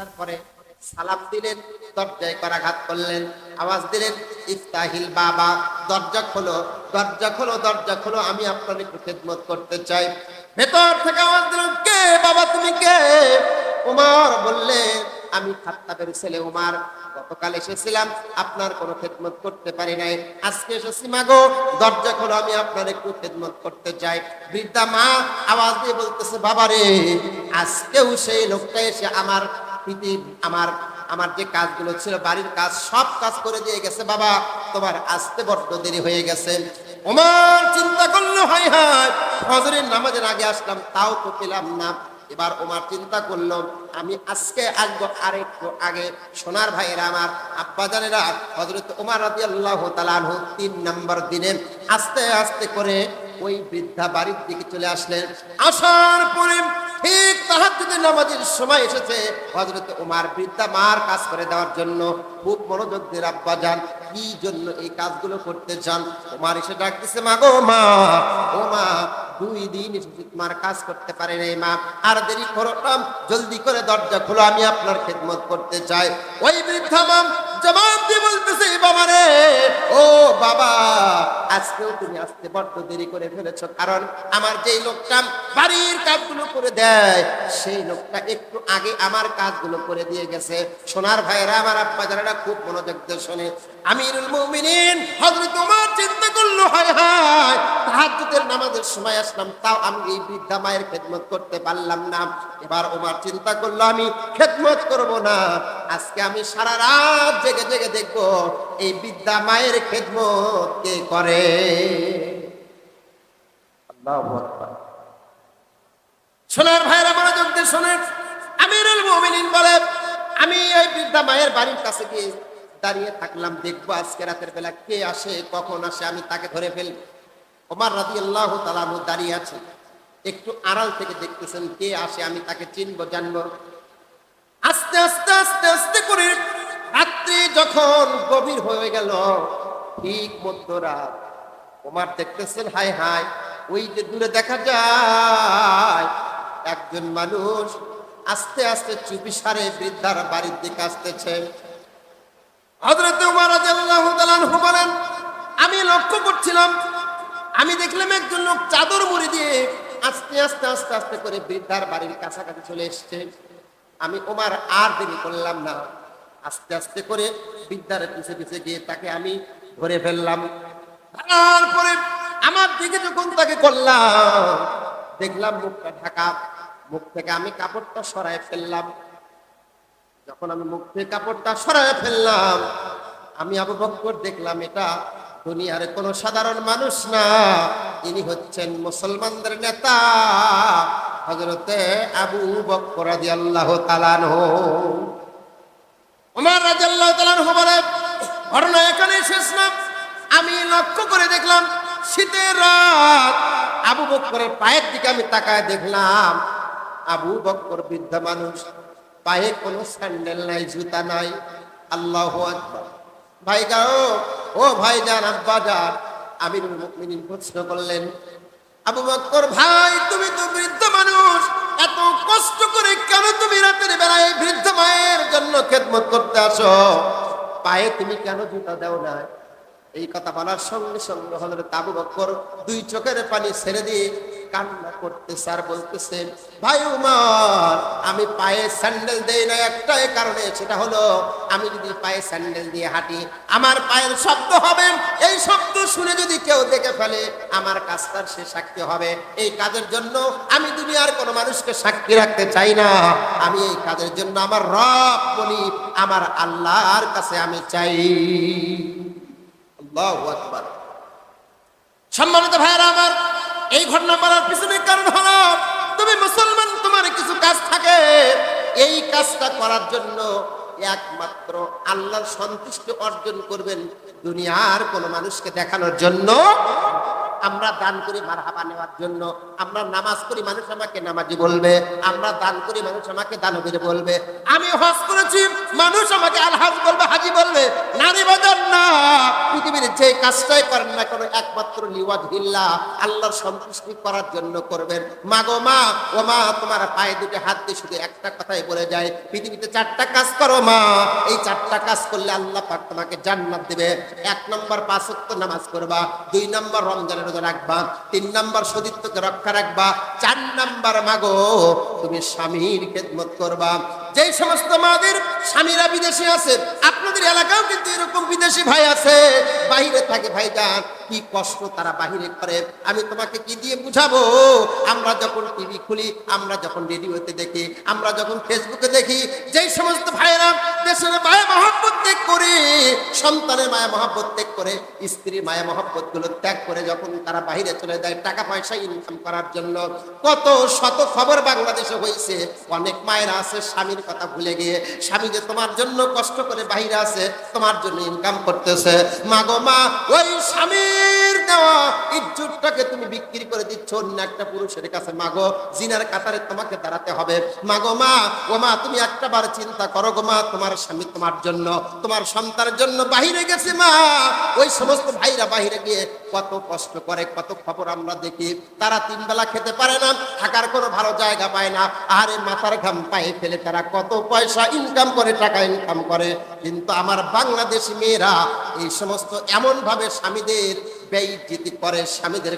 তারপরে সালাম দিলেন, দরজায় করাঘাত করলেন, আওয়াজ দিলেন, ইফতাহিল বাবা, দরজা খোলো দরজা খোলো দরজা খোলো, আমি আপনার একটু খেদমত করতে চাই। ভেতর থেকে আওয়াজ দিলেন, কে বাবা তুমি কে? উমার বললেন আমি খাত্তাবের ছেলে উমার, গতকাল এসেছিলাম, আপনার কোনো খেদমত করতে পারি নাই। আজকে এসেছি মাগো, দরজা খোলো, আমি আপনার একটু খেদমত করতে চাই। বৃদ্ধা মা আওয়াজ দিয়ে বলতেছে, বাবারে, আজকেও সেই লোকটা এসে আমার প্রীতি আমার আমার যে কাজগুলো ছিল, বাড়ির কাজ, সব কাজ করে দিয়ে গেছে, বাবা। তোমার আসতে বড্ড দেরি হয়ে গেছে। ওমার চিন্তা করল হাই হাই ফজরের নামাজের আগে আসলাম, তাও তো পেলাম না। এবার ওমার চিন্তা করল, আমি আজকে আসব আরেকটু আগে। সোনার ভাইয়েরা আমার আব্বাজানেরা হজরত ওমার রাজি আল্লাহ তালানহু তিন নম্বর দিনে আস্তে আস্তে করে ওই বৃদ্ধা বাড়ির দিকে চলে আসলেন। আসার পরে ঠিক তাহাজ্জুদের নামাজের সময় এসেছে। হযরত উমার বৃদ্ধা মার কাজ করে দেওয়ার জন্য খুব মনোযোগ দিয়ে আব্বা যান, কি জন্য এই কাজগুলো করতে চান? উমার এসে ডাকতেছে মা গো মা, ও মা দুই দিন তোমার কাজ করতে পারে নাই, মা। আর দেরি করো জলদি করে দরজা খোলো, আমি আপনার খেদমত করতে চাই। ওই বৃদ্ধা মাম জবাব দিয়ে বলতেছে বাবা রে, ও বাবা, আজকেও তুমি আসতে বড্ড দেরি করে ফেলেছো, কারণ আমার যেই লোকটা বাড়ির কাজগুলো করে দেয়, সেই লোকটা একটু আগে আমার কাজগুলো করে দিয়ে গেছে। সোনার ভাইয়েরা, আমার আব্বা যারা খুব মনোযোগ দিয়ে শোনে। আমিরুল মুমিনিন হযরত ওমর চিন্তা করল, হায় হায়। তাহাজ্জুদের নামাজের সময় আসলাম, তাও আমি এই বৃদ্ধা মায়ের খেদমত করতে পারলাম না। এবার ওমর চিন্তা করল, আমি খেদমত করব না। আজকে আমি সারা রাত জেগে জেগে দেখব, এই বৃদ্ধা মায়ের খেদমত কে করে? সোনার ভাইরা শোনেন। আমিরুল বলে, আমি বৃদ্ধা মায়ের বাড়ির কাছে গিয়ে দাঁড়িয়ে থাকলাম, দেখব আজকে রাতের বেলা কে আসে, কখন আসে, আমি তাকে ধরে ফেলব। ওমর রাজি আল্লাহ তালানু দাঁড়িয়ে আছে। একটু আড়াল থেকে দেখতেছেন কে আসে, আমি তাকে চিনবো, জানব। আস্তে আস্তে আস্তে আস্তে করে রাত্রি যখন গভীর হয়ে গেল, ঠিক মধ্যরাত। ওমার দেখতেছেন, হাই হাই, ওই যে দূরে দেখা যায় একজন মানুষ আস্তে আস্তে চুপি সারে বৃদ্ধার বাড়ির দিকে আসতেছে। হজরত উমার তাআলা আনহু বলেন, আমি লক্ষ্য করছিলাম আমি দেখলাম একজন লোক চাদর মুড়ি দিয়ে আস্তে আস্তে আস্তে আস্তে করে বৃদ্ধার বাড়ির কাছাকাছি চলে এসছে। আমি ওমার আর দেরি করলাম না। আস্তে আস্তে করে বৃদ্ধার পিছে পিছে গিয়ে তাকে আমি ধরে ফেললাম। তারপরে আমার দিকে যখন তাকে করলাম, দেখলাম মুখটা ঢাকা। মুখ থেকে আমি কাপড়টা সরায় ফেললাম। যখন আমি মুখ থেকে কাপড়টা সরায় ফেললাম, আমি আবু বক্কর দেখলাম এটা দুনিয়ার কোনো সাধারণ মানুষ না। ইনি হচ্ছেন মুসলমানদের নেতা হজরতে আবু বক্কর রাদিয়াল্লাহু তাআলাহু ওমর রাদিয়াল্লাহু তাআলাহু বলে, ঘটনা এখানে শেষ না। আমি লক্ষ্য করে দেখলাম, শীতের রাত। আবু বক্করের পায়ের দিকে আমি তাকায় দেখলাম, আবু বক্কর বৃদ্ধ মানুষ। পায়ে কোনো স্যান্ডেল নাই, জুতা নাই। আল্লাহ ভাই গাও ও ভাই যান, আব্বা যান। আমিরুল মুকমিনিন প্রশ্ন করলেন, আবু বকর ভাই, তুমি তো বৃদ্ধ মানুষ। এত কষ্ট করে কেন তুমি রাতের বেলায় বৃদ্ধ মায়ের জন্য খেদমত করতে আসো? পায়ে তুমি কেন জুতা দাও না এই কথা বলার সঙ্গে সঙ্গে হজরত আবু বকর দুই চোখের পানি ছেড়ে দিয়ে কান্না করতে স্যার বলতেছেন, ভাই উমার, আমি পায়ে স্যান্ডেল দেই না একটাই কারণে, সেটা হলো আমি যদি পায়ে স্যান্ডেল দিয়ে হাঁটি, আমার পায়ের শব্দ হবে। এই শব্দ শুনে যদি কেউ দেখে ফেলে, আমার কাজটার সে সাক্ষী হবে। এই কাজের জন্য আমি দুনিয়ার কোনো মানুষকে সাক্ষী রাখতে চাই না। আমি এই কাজের জন্য আমার রব বলি আমার আল্লাহর কাছে আমি চাই। আল্লাহু আকবার। সম্মানিত ভাইয়েরা আমার ঘটনা বলার পিছনে কারণ হলো তুমি মুসলমান তোমার কিছু কাজ থাকে। এই কাজটা করার জন্য একমাত্র আল্লাহর সন্তুষ্টি অর্জন করবেন দুনিয়ার কোন মানুষকে দেখানোর জন্য। আমরা দান করি মারহাবা নেওয়ার জন্য, আমরা নামাজ করি মানুষ আমাকে নামাজি বলবে, আমরা দান করি মানুষ আমাকে দানবীর বলবে। আমি হজ করেছি, মানুষ আমাকে আলহাজ বলবে হাজি বলবে নারী বাজার না পৃথিবীর যে কাজটাই করেন না কেন, একমাত্র লিওয়াজ হিল্লা, আল্লাহর সন্তুষ্টি করার জন্য করবেন। মা গো মা, ও মা, তোমার পায়ে দুটো হাত দিয়ে শুধু একটা কথাই বলে যায়, পৃথিবীতে চারটা কাজ করো মা। এই চারটা কাজ করলে আল্লাহ পাক তোমাকে জান্নাত দিবে। এক নম্বর পাঁচ ওয়াক্ত নামাজ করবা দুই নম্বর রমজানের রোজা রাখবা, তিন নম্বর সতীত্বকে রক্ষা রাখবা চার নাম্বার মাগো, তুমি স্বামীর খেদমত করবা। যে সমস্ত মাদের স্বামীরা বিদেশে আছে, আপনাদের এলাকাও কিন্তু এরকম বিদেশি ভাই আছে। বাইরে থাকে ভাইজান কি কষ্ট তারা বাহিরে করে? আমি তোমাকে কি দিয়ে বুঝাবো? আমরা যখন টিভি খুলি, আমরা যখন রেডিওতে দেখি, আমরা যখন ফেসবুকে দেখি, যেই সমস্ত ভাইয়েরা দেশের মায়া মহব্বত ত্যাগ করে, সন্তানের মায়া মহব্বত ত্যাগ করে, স্ত্রীর মায়া মহব্বতগুলো ত্যাগ করে যখন তারা বাহিরে চলে যায় টাকা পয়সা ইনকাম করার জন্য, কত শত খবর বাংলাদেশে হয়েছে অনেক মায়েরা আছে, স্বামীর কথা ভুলে গিয়ে, স্বামী যে তোমার জন্য কষ্ট করে বাহিরে আছে, তোমার জন্য ইনকাম করতেছে। মা গো মা, ওই স্বামীর দেওয়া ইজ্জতটাকে তুমি বিক্রি করে দিচ্ছ, অন্য একটা পুরুষের কাছে। মাগো, জিনার কাতারে তোমাকে দাঁড়াতে হবে। মাগো মা, ও মা, তুমি একটা বার চিন্তা করো গো মা, তোমার স্বামী তোমার জন্য, তোমার সন্তানের জন্য বাহিরে গেছে মা। ওই সমস্ত ভাইরা বাহিরে গিয়ে কত কষ্ট করে, কত খবর আমরা দেখি। তারা তিন বেলা খেতে পারে না, থাকার কোনো ভালো জায়গা পায় না। আরে মাথার ঘাম পায়ে ফেলে তারা কত পয়সা ইনকাম করে, টাকা ইনকাম করে। কিন্তু আমার বাংলাদেশি মেয়েরা এই সমস্ত এমনভাবে স্বামীদের ব্যয় করে, স্বামীদের